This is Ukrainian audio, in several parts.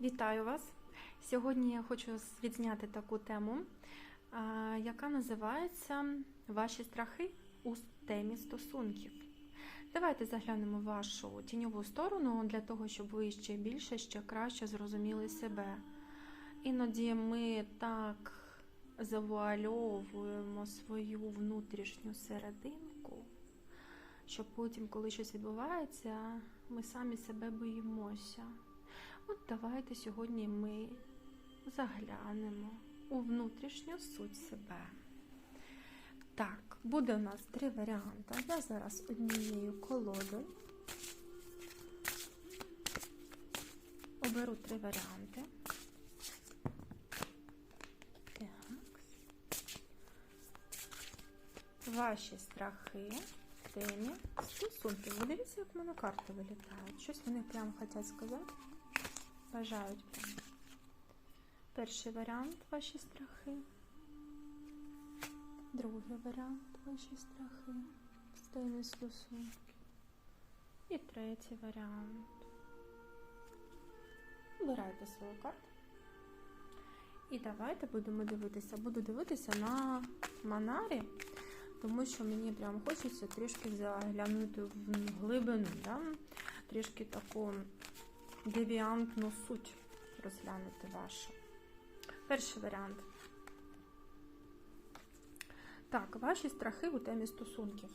Вітаю вас! Сьогодні я хочу відзняти таку тему, яка називається Ваші страхи у темі стосунків. Давайте заглянемо в вашу тіньову сторону для того, щоб ви ще більше, ще краще зрозуміли себе. Іноді ми так завуальовуємо свою внутрішню серединку, що потім, коли щось відбувається, ми самі себе боїмося. От давайте сьогодні ми заглянемо у внутрішню суть себе. Так, буде у нас три варіанти. Я зараз однією колодою оберу три варіанти. Так. Ваші страхи темі стосунків. Ви дивіться, як в мене карти вилітають. Щось вони прямо хочуть сказати. Бажають прямо. Перший варіант ваші страхи. Другий варіант ваші страхи. в темі стосунків. І третій варіант. Обирайте свою карту. І давайте будемо дивитися. Буду дивитися на Манарі, тому що мені прям хочеться трішки заглянути в глибину, да? трішки таку девіантну суть розглянути вашу. Перший варіант. Так, ваші страхи у темі стосунків.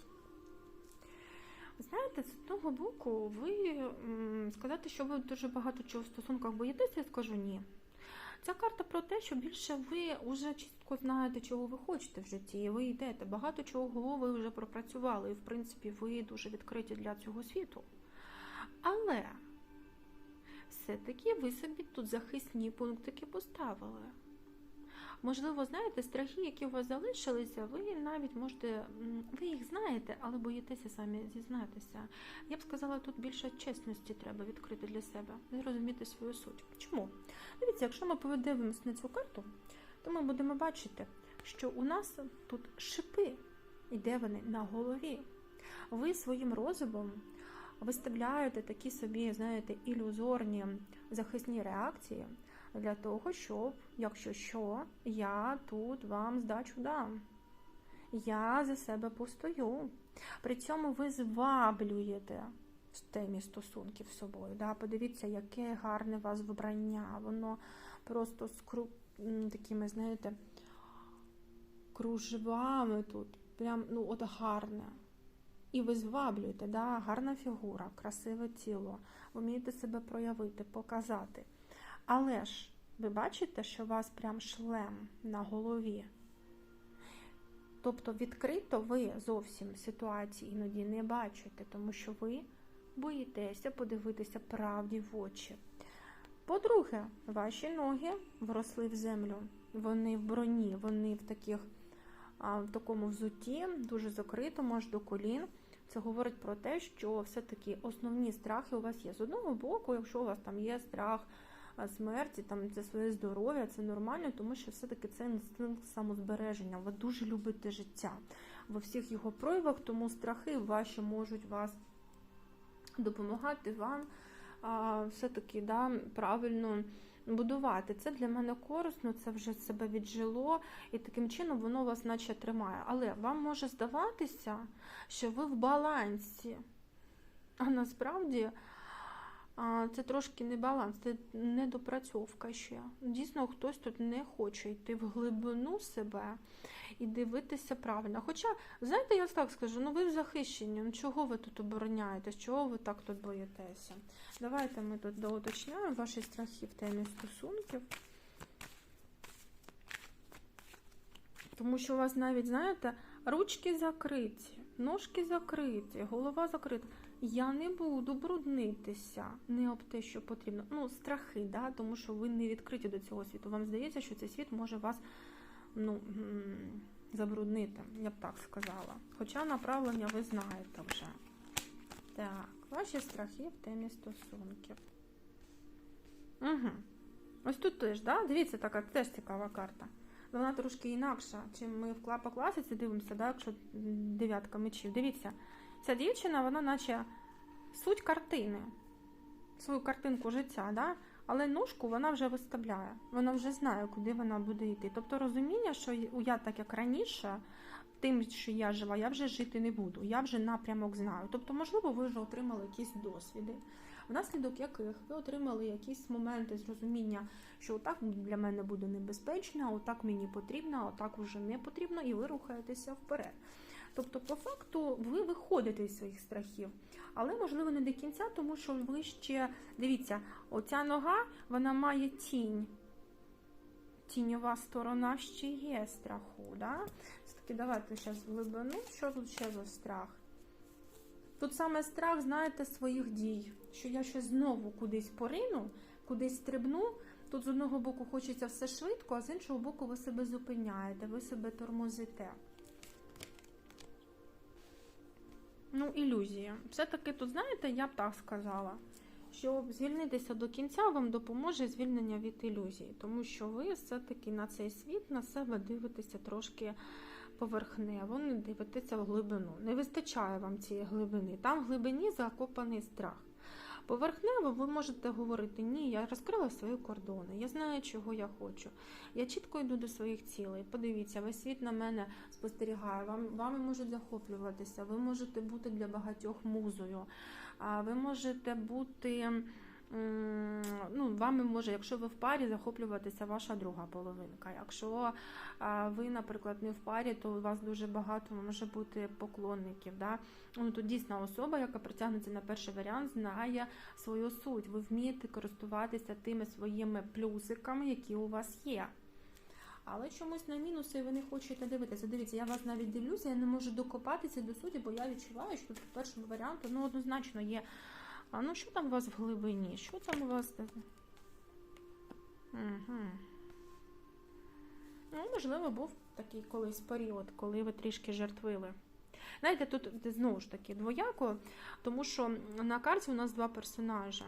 Знаєте, з одного боку, ви сказати, що ви дуже багато чого в стосунках боїтеся, я скажу ні. Ця карта про те, що більше ви вже чітко знаєте, чого ви хочете в житті, і ви йдете. Багато чого ви вже пропрацювали, і в принципі ви дуже відкриті для цього світу. Але все-таки ви собі тут захисні пунктики поставили. Можливо, знаєте, страхи, які у вас залишилися, ви навіть можете, ви їх знаєте, але боїтеся самі зізнатися. Я б сказала, тут більше чесності треба відкрити для себе і розуміти свою суть. Чому? Дивіться, якщо ми поведемось на цю карту, то ми будемо бачити, що у нас тут шипи, і де вони на голові. Ви своїм розумом виставляєте такі собі, знаєте, ілюзорні захисні реакції для того, щоб, якщо що, я тут вам здачу дам. Я за себе постою. При цьому ви зваблюєте в темі стосунків з собою. Да? Подивіться, яке гарне у вас вбрання. Воно просто з кру... такими, знаєте, кружевами тут. Прям, ну, от гарне. І ви зваблюєте, да? гарна фігура, красиве тіло, вмієте себе проявити, показати. Але ж ви бачите, що у вас прям шлем на голові. Тобто відкрито ви зовсім ситуації іноді не бачите, тому що ви боїтеся подивитися правді в очі. По-друге, ваші ноги вросли в землю, вони в броні, вони в таких в такому взутті, дуже закритому, аж до колін. Це говорить про те, що все-таки основні страхи у вас є. З одного боку, якщо у вас там є страх смерті, там це своє здоров'я, це нормально, тому що все-таки це інстинкт самозбереження. Ви дуже любите життя во всіх його проявах, тому страхи ваші можуть вас допомагати вам все-таки да, правильно будувати. Це для мене корисно, це вже себе віджило, і таким чином воно вас наче тримає. Але вам може здаватися, що ви в балансі. А насправді це трошки не баланс, це недопрацьовка ще. Дійсно, хтось тут не хоче йти в глибину себе і дивитися правильно. Хоча, знаєте, я так скажу, ну ви в захищенні, ну чого ви тут обороняєтесь, чого ви так тут боїтеся? Давайте ми тут доуточняємо ваші страхи в темі стосунків. Тому що у вас навіть, знаєте, ручки закриті, ножки закриті, голова закрита. Я не буду бруднитися не об те, що потрібно. Ну, страхи, да? тому що ви не відкриті до цього світу. Вам здається, що цей світ може вас ну, забруднити, я б так сказала. Хоча направлення ви знаєте вже. Так, ваші страхи в темі стосунків. Угу. Ось тут теж, да? дивіться, така теж цікава карта. Вона трошки інакша, чим ми в клапа класиці дивимося, да? якщо дев'ятка мечів. Дивіться, ця дівчина, вона наче суть картини, свою картинку життя, да? Але ножку вона вже виставляє, вона вже знає, куди вона буде йти. Тобто розуміння, що я так як раніше, тим, що я жила, я вже жити не буду. Я вже напрямок знаю. Тобто, можливо, ви вже отримали якісь досвіди, внаслідок яких ви отримали якісь моменти зрозуміння, що отак для мене буде небезпечно, отак мені потрібно, отак вже не потрібно, і ви рухаєтеся вперед. Тобто, по факту, ви виходите із своїх страхів, але можливо не до кінця, тому що ви ще дивіться, оця нога вона має тінь. Тіньова сторона ще є страху. Да? Все-таки давайте зараз в глибину. Що тут ще за страх? Тут саме страх, знаєте, своїх дій, що я ще знову кудись порину, кудись стрибну. Тут з одного боку хочеться все швидко, а з іншого боку, ви себе зупиняєте, ви себе тормозите. Ну, ілюзія. Все-таки тут, знаєте, я б так сказала, що звільнитися до кінця вам допоможе звільнення від ілюзії, тому що ви все-таки на цей світ на себе дивитеся трошки поверхнево, не дивитеся в глибину. Не вистачає вам цієї глибини. Там в глибині закопаний страх. Поверхнево ви можете говорити, ні, я розкрила свої кордони, я знаю, чого я хочу. Я чітко йду до своїх цілей. Подивіться, весь світ на мене спостерігає, вам, вами можуть захоплюватися, ви можете бути для багатьох музою, ви можете бути. Ну, Вами може, якщо ви в парі, захоплюватися ваша друга половинка. Якщо ви, наприклад, не в парі, то у вас дуже багато може бути поклонників. Да? Ну, Тут дійсна особа, яка притягнеться на перший варіант, знає свою суть. Ви вмієте користуватися тими своїми плюсиками, які у вас є. Але чомусь на мінуси ви не хочете дивитися. Дивіться, я вас навіть дивлюся, я не можу докопатися до суті, бо я відчуваю, що по першому варіанту ну, однозначно є. А ну що там у вас в глибині? Що там у вас? Угу. Ну, можливо, був такий колись період, коли ви трішки жертвили. Знаєте, тут знову ж таки двояко, тому що на карті у нас два персонажа.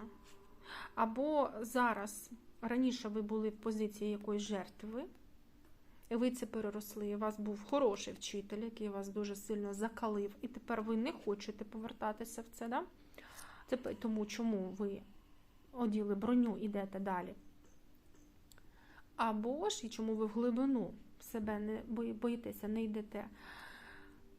Або зараз раніше ви були в позиції якоїсь жертви, і ви це переросли. У вас був хороший вчитель, який вас дуже сильно закалив, і тепер ви не хочете повертатися в це. Да? Це тому, чому ви оділи броню ідете далі. Або ж і чому ви в глибину себе не боїтеся, не йдете.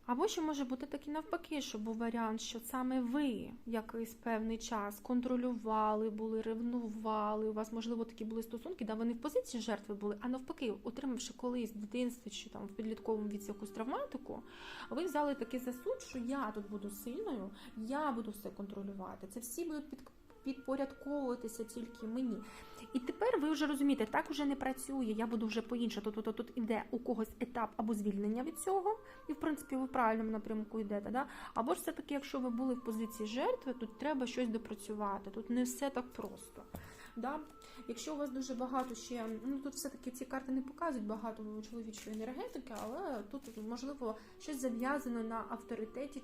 Або ще може бути такий навпаки, що був варіант, що саме ви якийсь певний час контролювали, були, ревнували. У вас, можливо, такі були стосунки, де вони в позиції жертви були, а навпаки, отримавши колись в дитинстві чи там в підлітковому віці якусь травматику, ви взяли такий засуд, що я тут буду сильною, я буду все контролювати. Це всі будуть під підпорядковуватися тільки мені. І тепер ви вже розумієте, так вже не працює, я буду вже по-іншому. Тобто тут іде у когось етап або звільнення від цього, і, в принципі, ви правильному напрямку йдете. Да? Або ж все-таки, якщо ви були в позиції жертви, тут треба щось допрацювати. Тут не все так просто. Да? Якщо у вас дуже багато ще, ну тут все-таки ці карти не показують багато чоловічої енергетики, але тут можливо щось зав'язано на авторитеті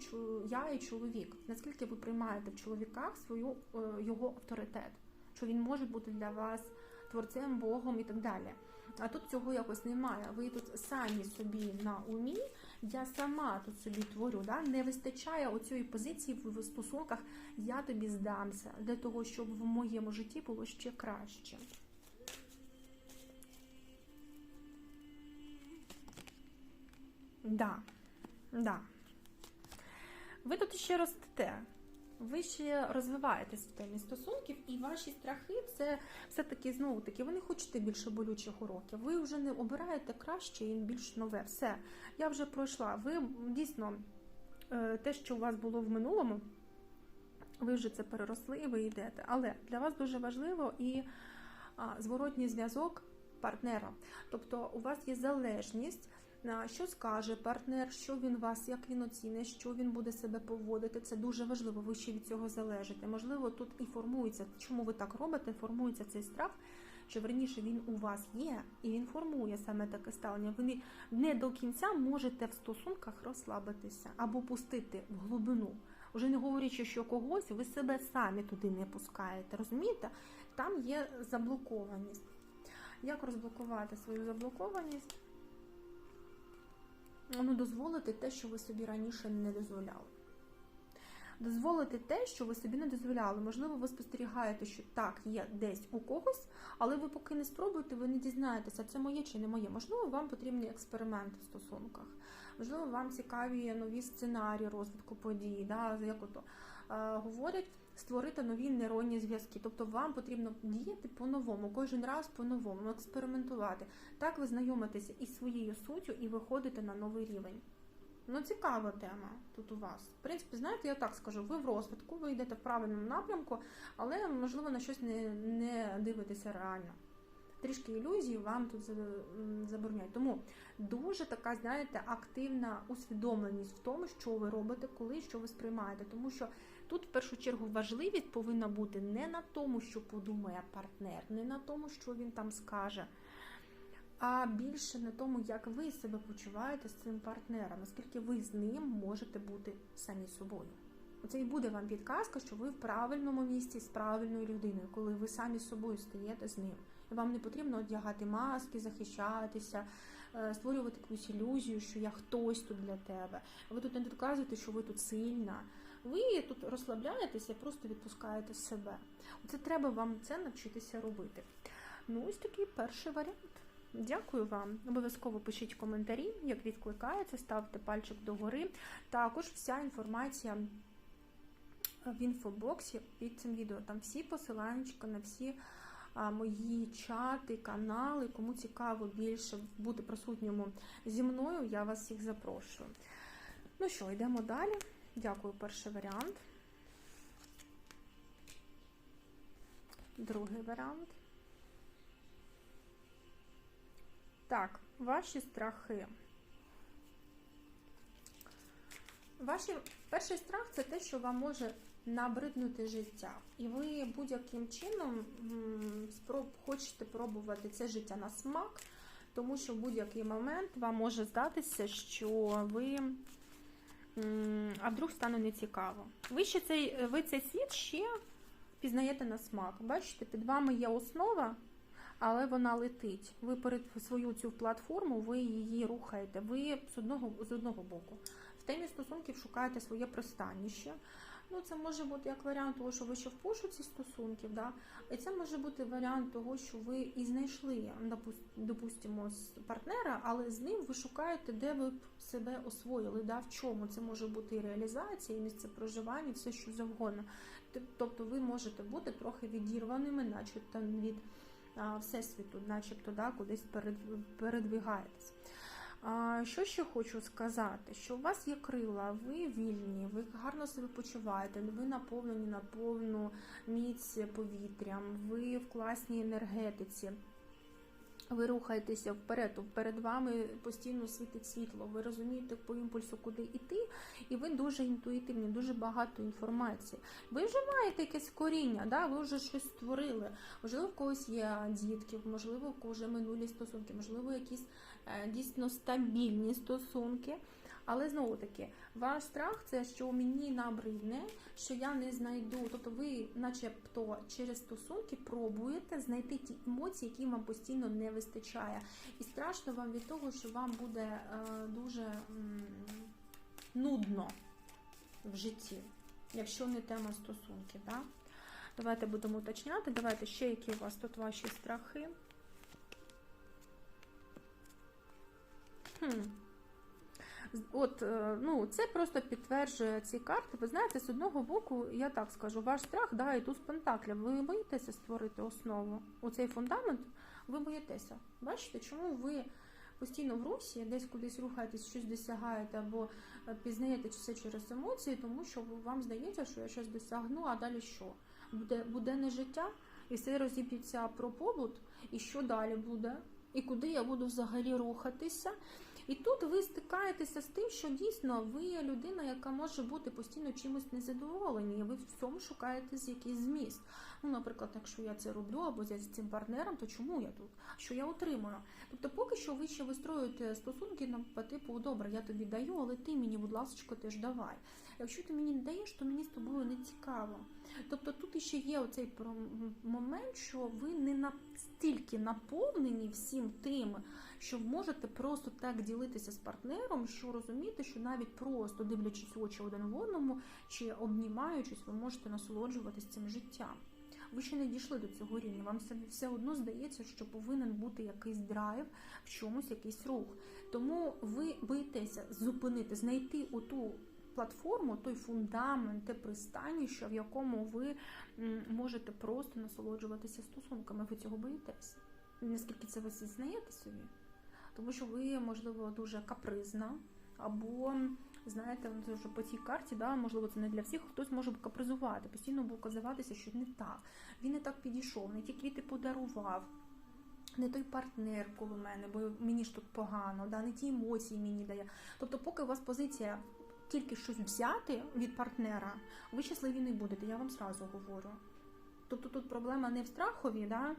я і чоловік. Наскільки ви приймаєте в чоловіках свою е, його авторитет? Що він може бути для вас творцем, Богом і так далі. А тут цього якось немає. Ви тут самі собі на умі, я сама тут собі творю. Да? Не вистачає оцієї позиції в стосунках я тобі здамся для того, щоб в моєму житті було ще краще. Да, да. Ви тут ще ростете ви ще розвиваєтесь в темі стосунків, і ваші страхи це все-таки знову таки, ви не хочете більше болючих уроків. Ви вже не обираєте краще і більш нове. Все, я вже пройшла. Ви дійсно е, те, що у вас було в минулому, ви вже це переросли і ви йдете. Але для вас дуже важливо і зворотній зв'язок партнера. Тобто у вас є залежність що скаже партнер, що він вас, як він оцінить, що він буде себе поводити. Це дуже важливо, ви ще від цього залежите. Можливо, тут і формується, чому ви так робите, формується цей страх, що верніше він у вас є, і він формує саме таке ставлення. Ви не до кінця можете в стосунках розслабитися або пустити в глибину. Уже не говорячи, що когось, ви себе самі туди не пускаєте. Розумієте? Там є заблокованість. Як розблокувати свою заблокованість? Ну, дозволити те, що ви собі раніше не дозволяли. дозволити те, що ви собі не дозволяли. Можливо, ви спостерігаєте, що так є десь у когось, але ви поки не спробуєте, ви не дізнаєтеся, це моє чи не моє. Можливо, вам потрібні експерименти в стосунках. Можливо, вам цікаві нові сценарії розвитку подій, да, як ото е, говорять, створити нові нейронні зв'язки. Тобто вам потрібно діяти по-новому, кожен раз по-новому, експериментувати. Так ви знайомитеся із своєю суттю і виходите на новий рівень. Ну, цікава тема тут у вас. В принципі, знаєте, я так скажу, ви в розвитку, ви йдете в правильному напрямку, але, можливо, на щось не, не дивитеся реально. Трішки ілюзій вам тут забороняють. Тому дуже така, знаєте, активна усвідомленість в тому, що ви робите, коли що ви сприймаєте. Тому що тут, в першу чергу, важливість повинна бути не на тому, що подумає партнер, не на тому, що він там скаже а більше на тому, як ви себе почуваєте з цим партнером, наскільки ви з ним можете бути самі собою. Оце і буде вам підказка, що ви в правильному місці з правильною людиною, коли ви самі собою стаєте з ним. І вам не потрібно одягати маски, захищатися, е, створювати якусь ілюзію, що я хтось тут для тебе. Ви тут не доказуєте, що ви тут сильна. Ви тут розслабляєтеся, просто відпускаєте себе. Оце треба вам це навчитися робити. Ну, ось такий перший варіант. Дякую вам. Обов'язково пишіть коментарі, як відкликається, ставте пальчик догори. Також вся інформація в інфобоксі під цим відео. Там всі посилання на всі мої чати, канали. Кому цікаво більше бути присутньому зі мною, я вас всіх запрошую. Ну що, йдемо далі. Дякую, перший варіант. Другий варіант. Так, ваші страхи. Ваші перший страх це те, що вам може набриднути життя. І ви будь-яким чином спроб, хочете пробувати це життя на смак, тому що в будь-який момент вам може здатися, що ви. А вдруг стане нецікаво. Ви ще цей ви цей світ ще пізнаєте на смак. Бачите, під вами є основа але вона летить. Ви перед свою цю платформу, ви її рухаєте. Ви з одного з одного боку. В темі стосунків шукаєте своє пристаніще. Ну, це може бути як варіант того, що ви ще в пошуці стосунків, да? і це може бути варіант того, що ви і знайшли, допустимо, партнера, але з ним ви шукаєте, де ви себе освоїли, да? в чому це може бути і реалізація, і місце проживання, все що завгодно. Тобто ви можете бути трохи відірваними, начебто від всесвіту, начебто да, кудись передвигаєтесь. Що ще хочу сказати? Що у вас є крила, ви вільні, ви гарно себе почуваєте, ви наповнені на повну міць повітрям, ви в класній енергетиці. Ви рухаєтеся вперед, перед вами постійно світить світло, ви розумієте по імпульсу, куди йти, і ви дуже інтуїтивні, дуже багато інформації. Ви вже маєте якесь коріння, да? ви вже щось створили. Можливо, в когось є дітки, можливо, в минулі стосунки, можливо, якісь е, дійсно стабільні стосунки. Але знову таки, ваш страх це що мені набридне, що я не знайду. Тобто ви, начебто, через стосунки пробуєте знайти ті емоції, які вам постійно не вистачає. І страшно вам від того, що вам буде е, дуже м, нудно в житті, якщо не тема стосунків. Да? Давайте будемо уточняти. Давайте ще які у вас тут ваші страхи. Хм. От, е, ну, Це просто підтверджує ці карти. Ви знаєте, з одного боку, я так скажу, ваш страх, да, і тут з пентаклів. Ви боїтеся створити основу. Оцей фундамент, ви боїтеся. Бачите, чому ви постійно в русі, десь кудись рухаєтесь, щось досягаєте, або е, пізнаєте все через емоції, тому що вам здається, що я щось досягну, а далі що? Буде буденне життя, і все розіб'ється про побут, і що далі буде, і куди я буду взагалі рухатися. І тут ви стикаєтеся з тим, що дійсно ви людина, яка може бути постійно чимось незадоволені, і ви в цьому шукаєте якийсь зміст. Ну, наприклад, якщо я це роблю або я з цим партнером, то чому я тут? Що я отримую? Тобто, поки що ви ще вистроюєте стосунки на по типу добре, я тобі даю, але ти мені, будь ласка, теж давай. Якщо ти мені не даєш, то мені з тобою не цікаво. Тобто тут іще є оцей момент, що ви не настільки наповнені всім тим, що можете просто так ділитися з партнером, що розумієте, що навіть просто дивлячись очі один в одному чи обнімаючись, ви можете насолоджуватись цим життям. Ви ще не дійшли до цього рівня. Вам все одно здається, що повинен бути якийсь драйв, в чомусь якийсь рух. Тому ви боїтеся зупинити, знайти оту платформу, той фундамент, те пристаніще, в якому ви можете просто насолоджуватися стосунками. Ви цього боїтеся. Наскільки це ви знаєте собі? Тому що ви, можливо, дуже капризна, або, знаєте, ну, вже по цій карті, да, можливо, це не для всіх, хтось може капризувати, постійно буде казуватися, що не так. Він не так підійшов, не ті квіти подарував. Не той партнер коло мене, бо мені ж тут погано, да, не ті емоції мені дає. Тобто, поки у вас позиція тільки щось взяти від партнера, ви щасливі не будете, я вам зразу говорю. Тобто тут проблема не в страхові, да,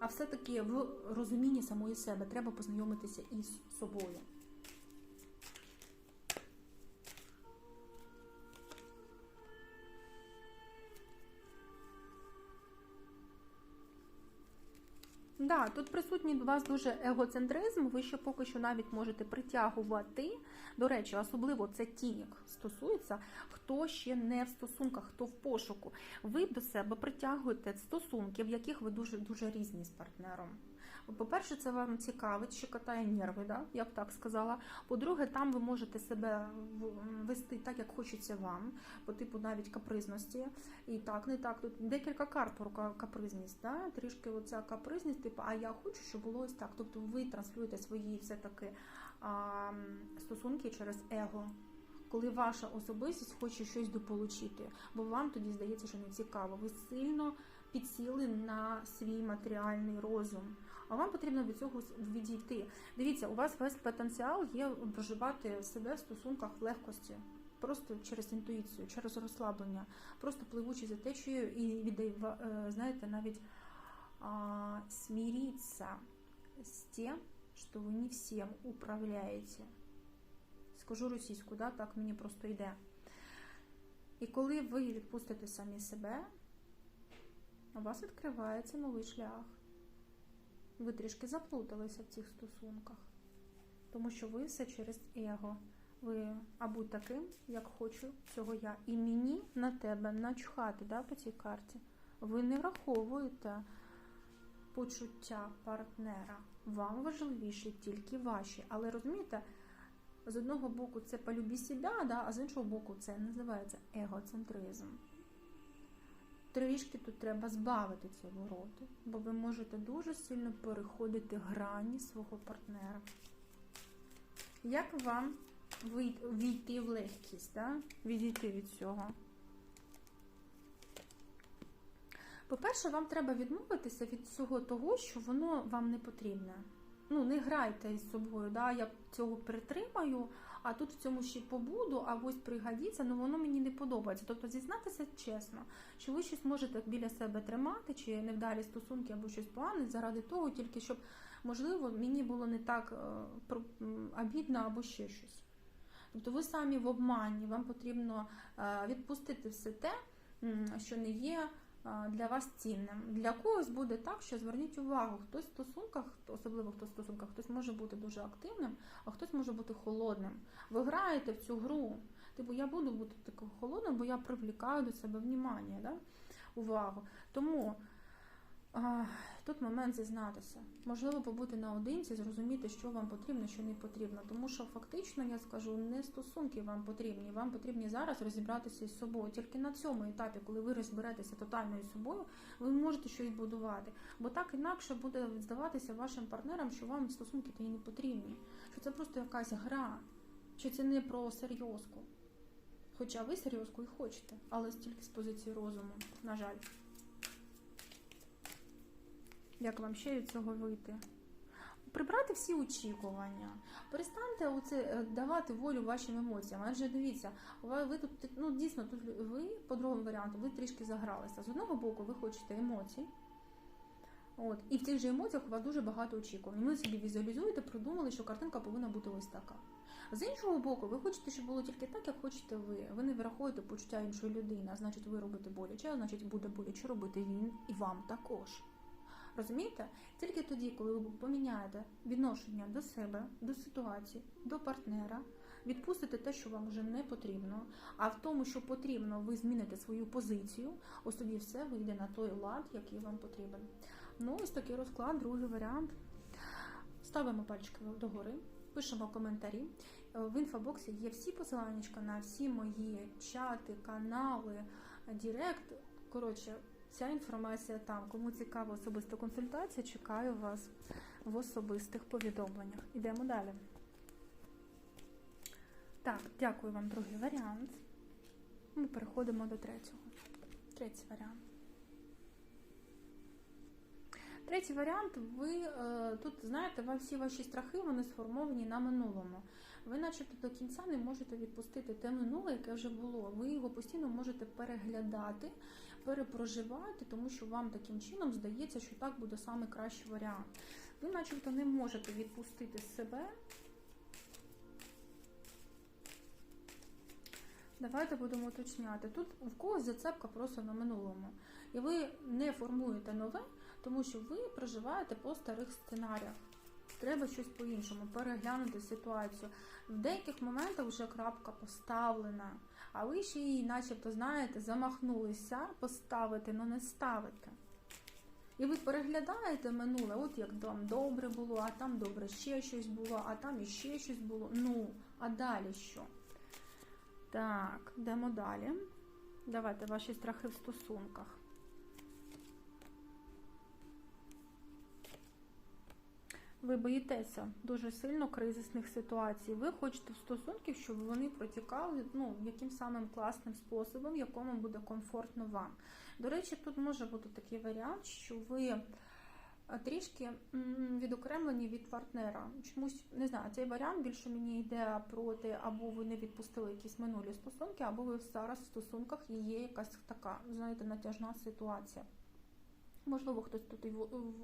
а все-таки в розумінні самої себе. Треба познайомитися із собою. Да, тут присутній у вас дуже егоцентризм, ви ще поки що навіть можете притягувати. До речі, особливо це тінік стосується, хто ще не в стосунках, хто в пошуку. Ви до себе притягуєте стосунки, в яких ви дуже дуже різні з партнером. По-перше, це вам цікавить, що катає нерви, да? я б так сказала. По-друге, там ви можете себе вести так, як хочеться вам, по типу навіть капризності. І так, не так. Тут декілька карт про ка- капризність. Да? Трішки оця капризність, типу, а я хочу, щоб було ось так. Тобто ви транслюєте свої все-таки стосунки через его. Коли ваша особистість хоче щось дополучити, бо вам тоді здається, що не цікаво. Ви сильно підсіли на свій матеріальний розум. А вам потрібно від цього відійти. Дивіться, у вас весь потенціал є проживати себе в стосунках в легкості, просто через інтуїцію, через розслаблення, просто пливучи за течією і віддай, е, знаєте, навіть а, смириться з тим, що ви не всім управляєте. Скажу російську, да, так мені просто йде. І коли ви відпустите самі себе, у вас відкривається новий шлях. Ви трішки заплуталися в цих стосунках, тому що ви все через его. Ви а будь таким, як хочу цього я. І мені на тебе начхати да, по цій карті. Ви не враховуєте почуття партнера. Вам важливіші тільки ваші. Але розумієте, з одного боку це полюбі себе, да, а з іншого боку, це називається егоцентризм. Трішки тут треба збавити цього роду, бо ви можете дуже сильно переходити грані свого партнера. Як вам війти в легкість, да? відійти від цього? По-перше, вам треба відмовитися від всього того, що воно вам не потрібне. Ну, не грайте із собою, да? я цього притримаю, а тут в цьому ще побуду, а ось пригодиться, ну воно мені не подобається. Тобто зізнатися чесно, що ви щось можете біля себе тримати, чи невдалі стосунки або щось погане, заради того, тільки щоб, можливо, мені було не так е, обідно або ще щось. Тобто ви самі в обмані, вам потрібно е, відпустити все те, що не є для вас цінним. Для когось буде так, що зверніть увагу, хтось в стосунках, особливо хто в стосунках, хтось може бути дуже активним, а хтось може бути холодним. Ви граєте в цю гру. Типу, я буду бути такою холодним, бо я привлікаю до себе внимання, да? увагу. Тому тут момент зізнатися. Можливо, побути наодинці, зрозуміти, що вам потрібно, що не потрібно. Тому що фактично я скажу, не стосунки вам потрібні. Вам потрібні зараз розібратися із собою. Тільки на цьому етапі, коли ви розберетеся тотально із собою, ви можете щось будувати. Бо так інакше буде здаватися вашим партнерам, що вам стосунки то не потрібні. Що це просто якась гра, що це не про серйозку. Хоча ви серйозку і хочете, але тільки з позиції розуму, на жаль. Як вам ще від цього вийти? Прибрати всі очікування. Перестаньте оце е, давати волю вашим емоціям. Адже дивіться, ви тут ну дійсно тут ви по другому варіанту, ви трішки загралися. З одного боку, ви хочете емоцій. От, і в цих же емоціях у вас дуже багато очікувань. Ви собі візуалізуєте, продумали, що картинка повинна бути ось така. З іншого боку, ви хочете, щоб було тільки так, як хочете ви. Ви не враховуєте почуття іншої людини, а значить, ви робите боляче, а значить, буде боляче робити він і вам також. Розумієте? Тільки тоді, коли ви поміняєте відношення до себе, до ситуації, до партнера, відпустите те, що вам вже не потрібно, а в тому, що потрібно, ви зміните свою позицію, ось тоді все вийде на той лад, який вам потрібен. Ну, ось такий розклад, другий варіант. Ставимо пальчики догори, пишемо коментарі. В інфобоксі є всі посилання на всі мої чати, канали, Дірект. Коротше, вся інформація там. Кому цікава особиста консультація, чекаю вас в особистих повідомленнях. Ідемо далі. Так, дякую вам, другий варіант. Ми переходимо до третього. Третій варіант. Третій варіант, ви е, тут знаєте, вам всі ваші страхи вони сформовані на минулому. Ви, начебто, до кінця не можете відпустити те минуле, яке вже було. Ви його постійно можете переглядати, перепроживати, тому що вам таким чином здається, що так буде саме кращий варіант. Ви, начебто, не можете відпустити себе. Давайте будемо уточняти. Тут в когось зацепка просто на минулому. І ви не формуєте нове, тому що ви проживаєте по старих сценаріях. Треба щось по-іншому, переглянути ситуацію. В деяких моментах вже крапка поставлена, а ви ще її, начебто, знаєте, замахнулися поставити, але не ставите. І ви переглядаєте минуле, от як там добре було, а там добре ще щось було, а там іще щось було. Ну, а далі що? Так, йдемо далі. Давайте ваші страхи в стосунках. Ви боїтеся дуже сильно кризисних ситуацій. Ви хочете в стосунків, щоб вони протікали ну, яким самим класним способом, якому буде комфортно вам. До речі, тут може бути такий варіант, що ви трішки відокремлені від партнера. Чомусь не знаю, цей варіант більше мені йде про те, або ви не відпустили якісь минулі стосунки, або ви зараз в стосунках і є якась така, знаєте, натяжна ситуація. Можливо, хтось тут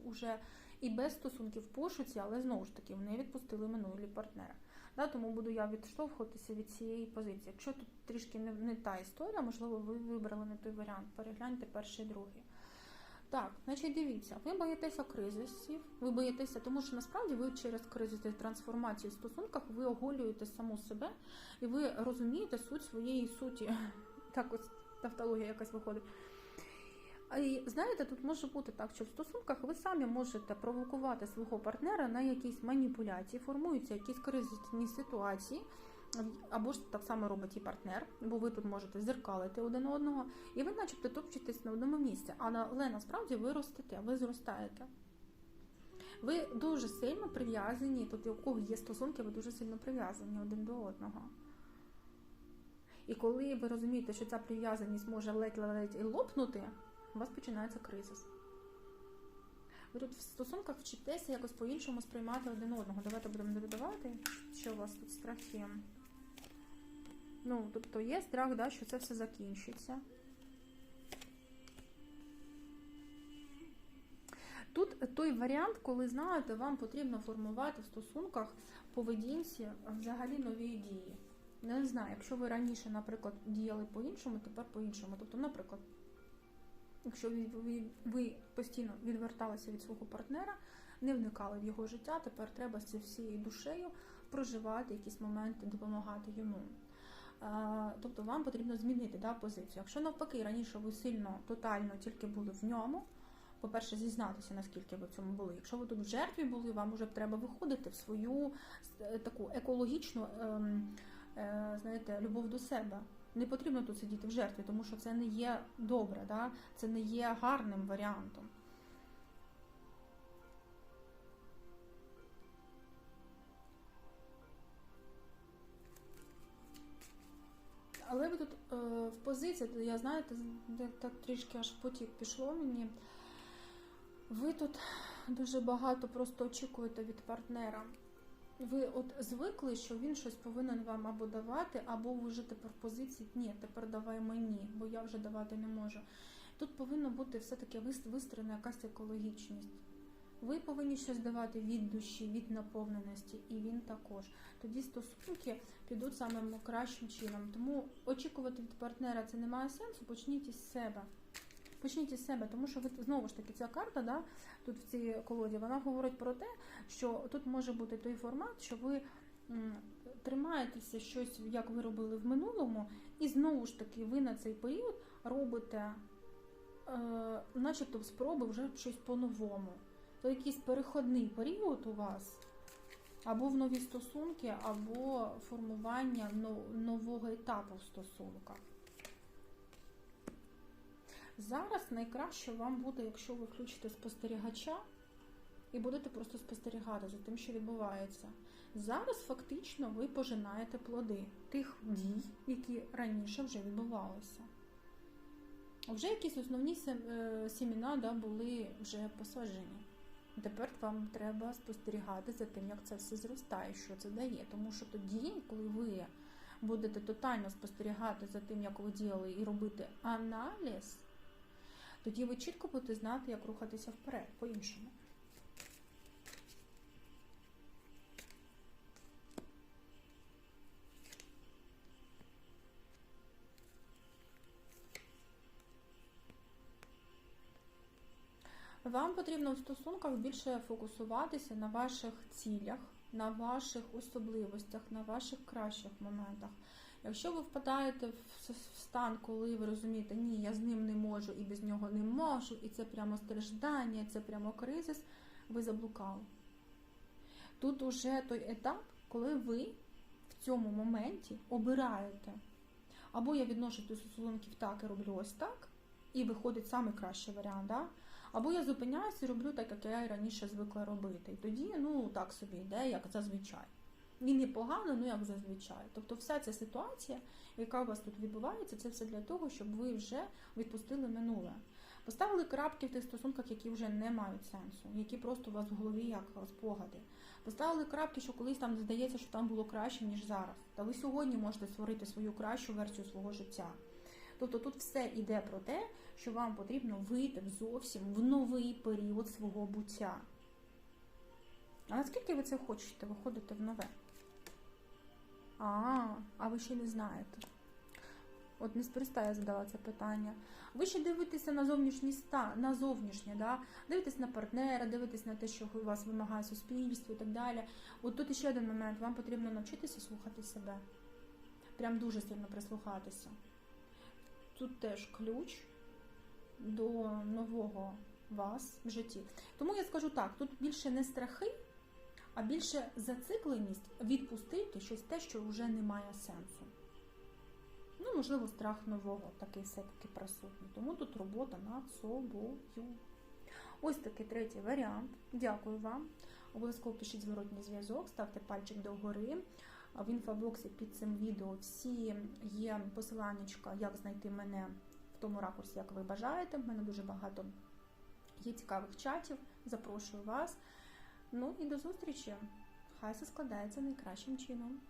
вже і без стосунків пошуці, але знову ж таки не відпустили минулі партнера. Да, тому буду я відштовхуватися від цієї позиції. Якщо тут трішки не, не та історія, можливо, ви вибрали не той варіант. Перегляньте перший і другий. Так, значить, дивіться, ви боїтеся кризисів, ви боїтеся, тому що насправді ви через кризис і трансформацію в стосунках ви оголюєте саму себе і ви розумієте суть своєї суті. Так, ось тавтологія якась виходить. І знаєте, тут може бути так, що в стосунках ви самі можете провокувати свого партнера на якісь маніпуляції, формуються якісь кризисні ситуації, або ж так само робить і партнер, бо ви тут можете зеркалити один одного, і ви, начебто, топчетесь на одному місці. Але насправді ви ростете, ви зростаєте. Ви дуже сильно прив'язані, тобто у кого є стосунки, ви дуже сильно прив'язані один до одного. І коли ви розумієте, що ця прив'язаність може ледь-ледь і лопнути, у вас починається кризис. Ви тут в стосунках вчитеся якось по-іншому сприймати один одного. Давайте будемо додавати, що у вас тут страхи. Ну, тобто є страх, да, що це все закінчиться. Тут той варіант, коли знаєте, вам потрібно формувати в стосунках поведінці взагалі нові дії. Не знаю, якщо ви раніше, наприклад, діяли по-іншому, тепер по-іншому. Тобто, наприклад, якщо ви, постійно відверталися від свого партнера, не вникали в його життя, тепер треба з всією душею проживати якісь моменти, допомагати йому. Тобто вам потрібно змінити да, позицію. Якщо навпаки, раніше ви сильно, тотально тільки були в ньому, по-перше, зізнатися, наскільки ви в цьому були. Якщо ви тут в жертві були, вам вже треба виходити в свою таку екологічну ем, е, знаєте, любов до себе. Не потрібно тут сидіти в жертві, тому що це не є добре, да? це не є гарним варіантом. Але ви тут е, в позиції, я знаєте, так трішки аж потік пішло мені. Ви тут дуже багато просто очікуєте від партнера. Ви от звикли, що він щось повинен вам або давати, або ви вже тепер в позиції ні, тепер давай мені, бо я вже давати не можу. Тут повинна бути все-таки вистроєна якась екологічність. Ви повинні щось давати від душі, від наповненості, і він також. Тоді стосунки підуть самим кращим чином. Тому очікувати від партнера це не має сенсу. Почніть із себе. Почніть із себе, тому що ви знову ж таки ця карта, да, тут в цій колоді, вона говорить про те, що тут може бути той формат, що ви тримаєтеся щось, як ви робили в минулому, і знову ж таки ви на цей період робите, е, начебто, спроби вже щось по-новому. То якийсь переходний період у вас, або в нові стосунки, або формування нового етапу в стосунках. Зараз найкраще вам буде, якщо ви включите спостерігача і будете просто спостерігати за тим, що відбувається. Зараз фактично ви пожинаєте плоди тих дій, які раніше вже відбувалися. Вже якісь основні сем- е, да, були вже посаджені. Тепер вам треба спостерігати за тим, як це все зростає, що це дає. Тому що тоді, коли ви будете тотально спостерігати за тим, як ви діяли, і робити аналіз, тоді ви чітко будете знати, як рухатися вперед по-іншому. Вам потрібно в стосунках більше фокусуватися на ваших цілях, на ваших особливостях, на ваших кращих моментах. Якщо ви впадаєте в стан, коли ви розумієте, ні, я з ним не можу і без нього не можу, і це прямо страждання, це прямо кризис, ви заблукали. Тут уже той етап, коли ви в цьому моменті обираєте. Або я відношу до стосунків так і роблю ось так, і виходить самий кращий варіант, да? або я зупиняюся і роблю так, як я і раніше звикла робити. І тоді, ну, так собі йде, як зазвичай. І не погано, ну як зазвичай. Тобто вся ця ситуація, яка у вас тут відбувається, це все для того, щоб ви вже відпустили минуле. Поставили крапки в тих стосунках, які вже не мають сенсу, які просто у вас в голові як спогади. Поставили крапки, що колись там здається, що там було краще, ніж зараз. Та ви сьогодні можете створити свою кращу версію свого життя. Тобто тут все йде про те, що вам потрібно вийти зовсім в новий період свого буття. А наскільки ви це хочете виходити в нове? А, а ви ще не знаєте. От неспроста я задала це питання. Ви ще дивитеся на зовнішній стан, на зовнішнє, да? дивитесь на партнера, дивитесь на те, що у вас вимагає суспільство і так далі. От тут ще один момент. Вам потрібно навчитися слухати себе. Прям дуже сильно прислухатися. Тут теж ключ до нового вас в житті. Тому я скажу так: тут більше не страхи, а більше зацикленість відпустити щось те, що вже не має сенсу. Ну, можливо, страх нового такий все-таки присутній. Тому тут робота над собою. Ось такий третій варіант. Дякую вам. Обов'язково пишіть зворотній зв'язок, ставте пальчик догори. В інфобоксі під цим відео всі є посилання, як знайти мене в тому ракурсі, як ви бажаєте. В мене дуже багато є цікавих чатів. Запрошую вас. Ну і до зустрічі! Хай все складається найкращим чином.